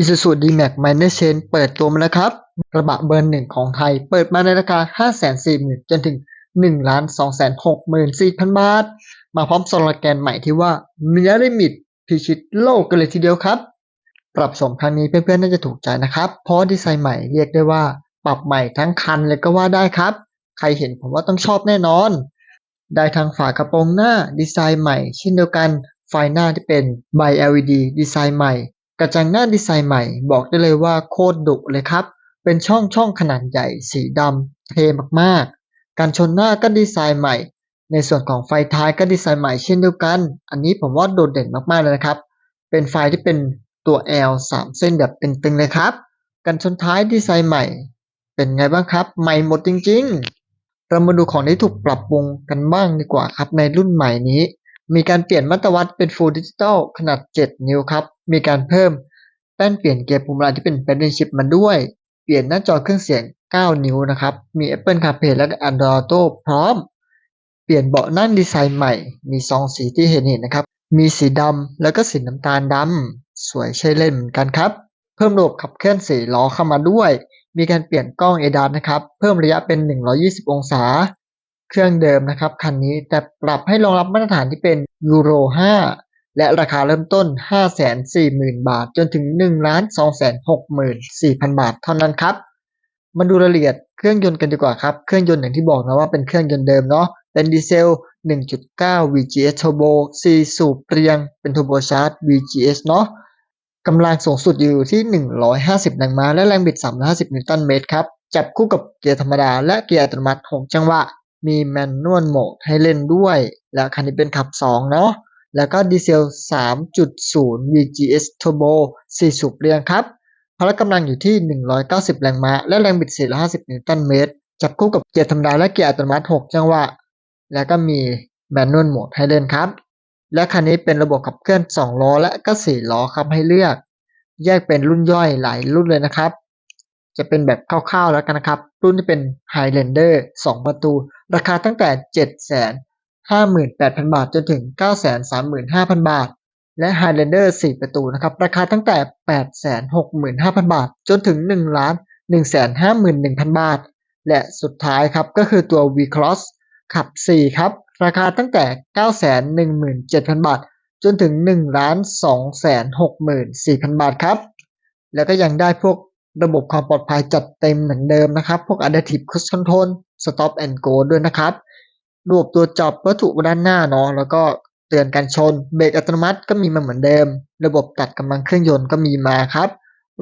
Isuzu D-Max Minor Change เปิดตัวมาแล้วครับกระบะเบอร์หนึ่งของไทย เปิดมาในราคา 540,000จนถึง 1,264,000 บาท มาพร้อมสโลแกนใหม่ที่ว่าเนื้อลิมิตพิชิตโลกกันเลยทีเดียวครับ ปรับสมครั้งนี้เพื่อนๆน่าจะถูกใจนะครับ เพราะดีไซน์ใหม่เรียกได้ว่า ปรับใหม่ทั้งคันเลยก็ว่าได้ครับ ใครเห็นผมว่าต้องชอบแน่นอน ได้ทางฝากระโปรงหน้าดีไซน์ใหม่เช่นเดียวกันไฟหน้าที่เป็นใบ LED ดีไซน์ใหม่ กระจังหน้าดีไซน์ใหม่ บอกได้เลยว่าโคตรดุเลยครับ เป็นช่องช่องขนาดใหญ่สีดำเท่มากๆ การชนหน้าก็ดีไซน์ใหม่ ในส่วนของไฟท้ายก็ดีไซน์ใหม่เช่นเดียวกัน อันนี้ผมว่าโดดเด่นมากๆเลยนะครับ เป็นไฟที่เป็นตัว L 3 เส้นแบบตึงๆเลยครับ กันชนท้ายดีไซน์ใหม่ เป็นไงบ้างครับ ใหม่หมดจริงๆ เรามาดูของที่ถูกปรับปรุงกันบ้างดีกว่าครับในรุ่นใหม่นี้ มีการเปลี่ยนมาตรวัดเป็น Full Digital ขนาด 7 นิ้วครับ มีการเพิ่มแป้นเปลี่ยนเกียร์พวงมาลัยที่เป็น Paddle Shift มาด้วย เปลี่ยนหน้าจอเครื่องเสียง 9 นิ้วนะครับ มี Apple CarPlay และ Android Auto พร้อม เปลี่ยนเบาะนั่งดีไซน์ใหม่ มีซองสีที่เห็นเห็นนะครับ มีสีดำแล้วก็สีน้ำตาลดำสวยใช่เล่นเหมือนกันครับ เพิ่มระบบขับเคลื่อนสี่ล้อเข้ามาด้วย มีการเปลี่ยนกล้อง ADAS นะครับ เพิ่มระยะเป็น 120 องศา เครื่องเดิมนะครับคันนี้ แต่ปรับให้รองรับมาตรฐานที่เป็นยูโร 5 และราคาเริ่มต้น 540,000 บาท จนถึง 1,264,000 บาทเท่านั้นครับ มาดูรายละเอียดเครื่องยนต์กันดีกว่าครับ เครื่องยนต์อย่างที่บอกนะว่าเป็นเครื่องยนต์เดิมเนาะ เป็นดีเซล 1.9 VGS Turbo 4 สูบเรียง เป็น Turbo Charge VGS เนาะกำลังสูงสุดอยู่ที่ 150 แรงม้า และแรงบิด 350 นิวตันเมตรครับ จับคู่กับเกียร์ธรรมดาและเกียร์อัตโนมัติ 6 จังหวะ มีแมนนวลโหมดให้เล่นด้วย และคันนี้เป็นขับ 2 เนาะ แล้วก็ดีเซล 3.0 VGS Turbo 4 สูบเรียงครับ พละกำลังอยู่ที่ 190 แรงม้า และแรงบิด 450 นิวตันเมตร จับคู่กับเกียร์ธรรมดาและเกียร์อัตโนมัติ 6 จังหวะ แล้วก็มีแมนนวลโหมดให้เล่นครับ และคันนี้เป็นระบบขับเคลื่อน 2 ล้อและก็ 4 ล้อครับให้เลือก แยกเป็นรุ่นย่อยหลายรุ่นเลยนะครับ จะเป็นแบบคร่าวๆแล้วกันนะครับ รุ่นที่เป็น Highlander 2 ประตู ราคาตั้งแต่ 758,000 บาทจนถึง 935,000 บาท และ Highlander 4 ประตูนะครับ ราคาตั้งแต่ 865,000 บาท จนถึง 1,151,000 บาท และสุดท้ายครับก็คือตัว V-Cross ขับ 4 ครับ ราคาตั้งแต่ 917,000 บาท จนถึง 1,264,000 บาทครับ แล้วก็ยังได้พวกระบบความปลอดภัยจัดเต็มเหมือนเดิมนะครับ พวก Adaptive Cruise Control Stop and Go ด้วยนะครับระบบตัวจับวัตถุด้านหน้าเนาะแล้วก็เตือนการชน เบรกอัตโนมัติก็มีมาเหมือนเดิม ระบบตัดกำลังเครื่องยนต์ก็มีมาครับ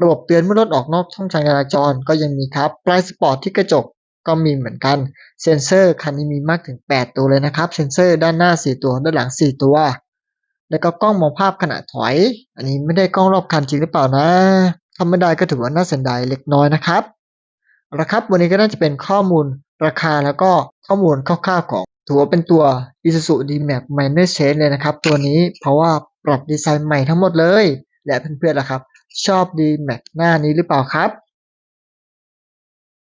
ระบบเตือนเมื่อรถออกนอกช่องทางจราจรก็ยังมีครับปลายสปอร์ตที่กระจกก็มีเหมือนกัน เซนเซอร์คันนี้มีมากถึง 8 ตัวเลยนะครับ เซนเซอร์ด้านหน้า 4 ตัว ด้านหลัง 4 ตัว แล้วก็กล้องมองภาพขณะถอย อันนี้ไม่ได้กล้องรอบคันจริงหรือเปล่านะถ้าไม่ได้ก็ถือว่าน่าเสียดายเล็กน้อยนะครับเอาละครับ วันนี้ก็น่าจะเป็นข้อมูล ราคาแล้วก็ข้อมูลคร่าวๆของถือว่าเป็นตัว Isuzu D-Max Minor Change เลยนะครับ ตัวนี้เพราะว่าปรับดีไซน์ใหม่ทั้งหมดเลย และเพื่อนๆล่ะครับ ชอบ D-Max หน้านี้หรือเปล่าครับ